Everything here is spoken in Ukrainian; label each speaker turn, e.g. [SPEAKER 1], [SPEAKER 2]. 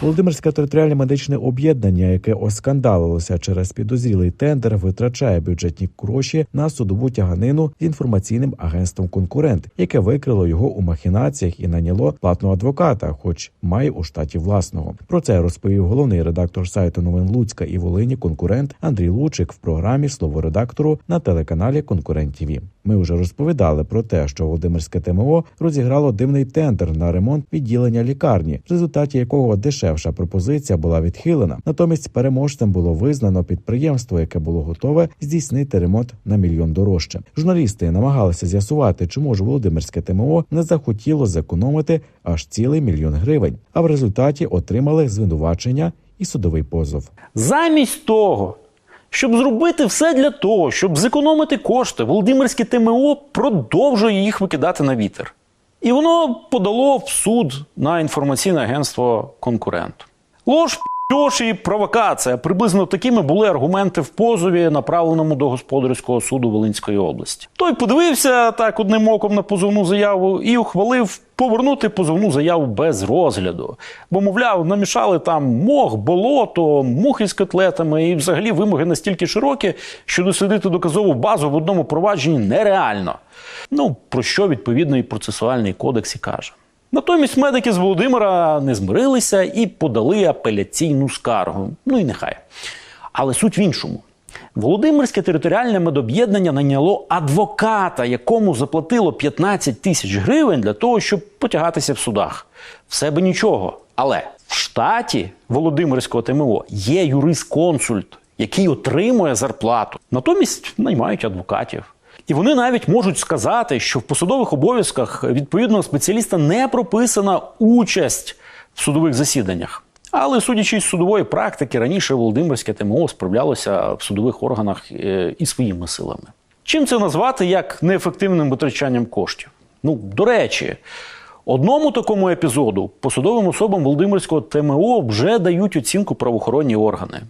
[SPEAKER 1] Володимирське територіальне медичне об'єднання, яке оскандалилося через підозрілий тендер, витрачає бюджетні гроші на судову тяганину з інформаційним агентством конкурент, яке викрило його у махінаціях і наняло платного адвоката, хоч має у штаті власного. Про це розповів головний редактор сайту новин Луцька і Волині конкурент Андрій Лучик в програмі Слово редактору на телеканалі Конкурент ТІВІ. Ми вже розповідали про те, що Володимирське ТМО розіграло дивний тендер на ремонт відділення лікарні, в результаті якого дешевша пропозиція була відхилена. Натомість переможцем було визнано підприємство, яке було готове здійснити ремонт на мільйон дорожче. Журналісти намагалися з'ясувати, чому ж Володимирське ТМО не захотіло зекономити аж цілий мільйон гривень, а в результаті отримали звинувачення і судовий позов.
[SPEAKER 2] Замість того, щоб зробити все для того, щоб зекономити кошти, Володимирське ТМО продовжує їх викидати на вітер. І воно подало в суд на інформаційне агентство конкуренту. Лож Пьош і провокація. Приблизно такими були аргументи в позові, направленому до господарського суду Волинської області. Той подивився так одним оком на позовну заяву і ухвалив повернути позовну заяву без розгляду. Бо, мовляв, намішали там мох, болото, мухи з котлетами, і взагалі вимоги настільки широкі, що дослідити доказову базу в одному провадженні нереально. Ну про що відповідно і процесуальний кодекс і каже. Натомість медики з Володимира не змирилися і подали апеляційну скаргу. Ну і нехай. Але суть в іншому. Володимирське територіальне медоб'єднання наняло адвоката, якому заплатило 15 тисяч гривень для того, щоб потягатися в судах. В себе нічого. Але в штаті Володимирського ТМО є юрисконсульт, який отримує зарплату. Натомість наймають адвокатів. І вони навіть можуть сказати, що в посадових обов'язках відповідного спеціаліста не прописана участь в судових засіданнях. Але судячи з судової практики, раніше Володимирське ТМО справлялося в судових органах е, і своїми силами. Чим це назвати як неефективним витрачанням коштів? Ну, до речі, одному такому епізоду посадовим особам Володимирського ТМО вже дають оцінку правоохоронні органи.